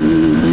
Mm-hmm.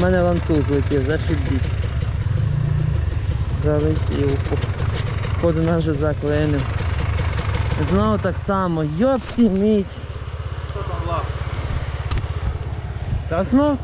У мене ланцюг злетів, зашибісь. Залетів. Ходу нас вже заклинив. Знову так само, йопті міть. Що там лав? Та знов?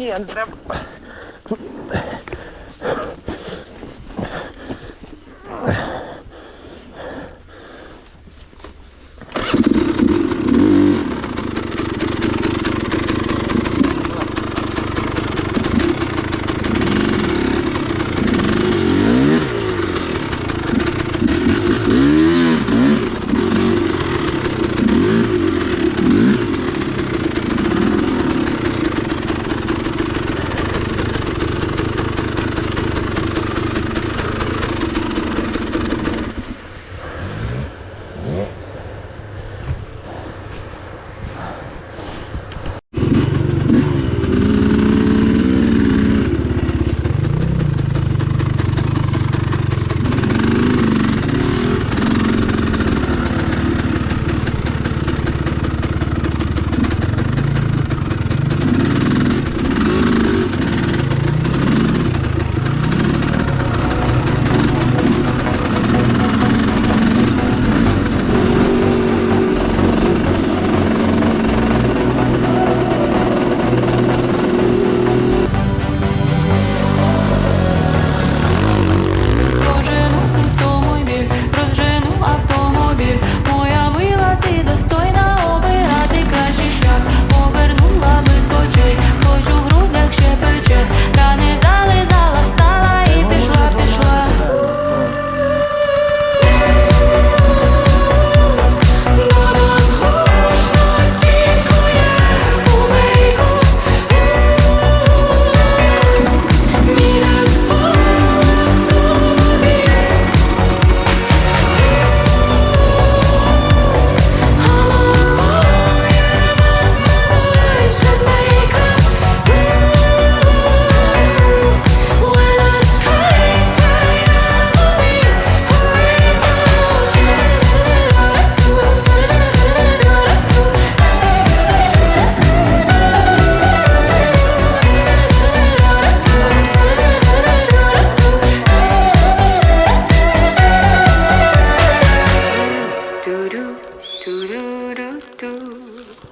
Ні.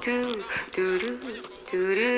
두두루 두루.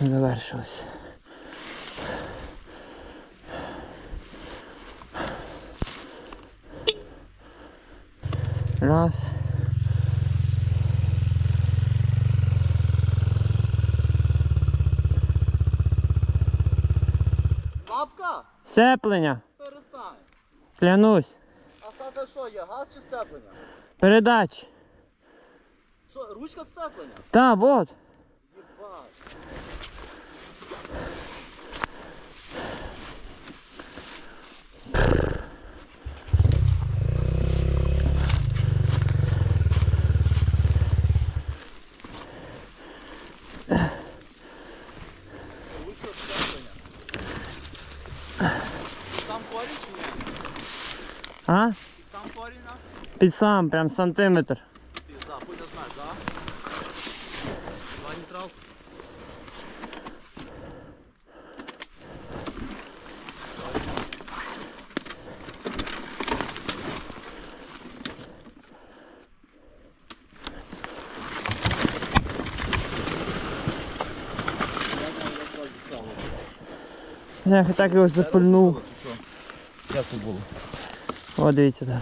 Завершилось. Раз. Лапка? Сцеплення. Перестань. Клянусь. А це що є? Газ чи сцеплення? Передач. Що, ручка сцеплення? Та, вот. Єбать. Під сам, прям сантиметр. Пізда, хуй не знаєш, да? Два нейтрал. Я так його запульнув. Як це було? О, дивіться зараз.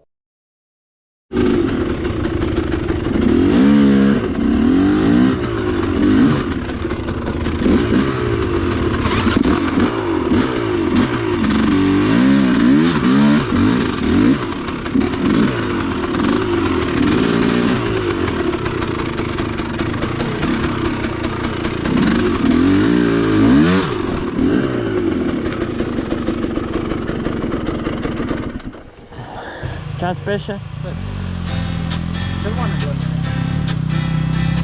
Час пише.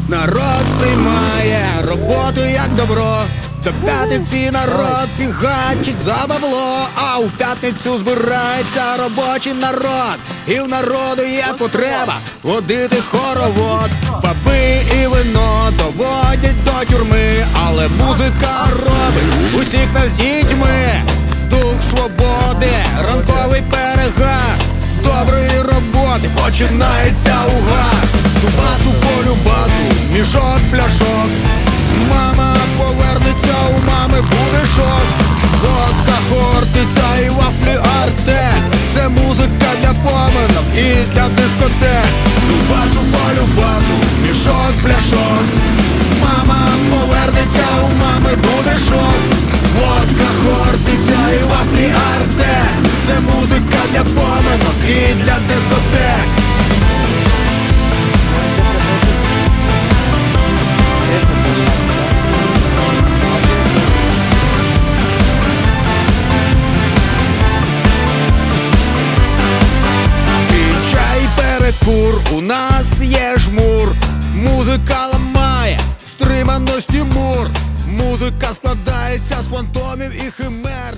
Народ сприймає роботу як добро. До п'ятниці народ фігачить за бабло, а у п'ятницю збирається робочий народ. І в народу є потреба водити хоровод. Баби і вино доводять до тюрми, але музика робить усіх нас дітьми. Дух свободи, ранковий перегар доброї роботи починається угар Басу полю басу, мішок пляшок. Мама повернеться, у мами буде шок. Водка хортиця і вафлі артек Це музика для поминок і для дискотек. Басу полю басу, мішок пляшок для поминок і для дискотек. І чай у нас є жмур, музика ламає стриманості мур. Музика складається з фантомів і химер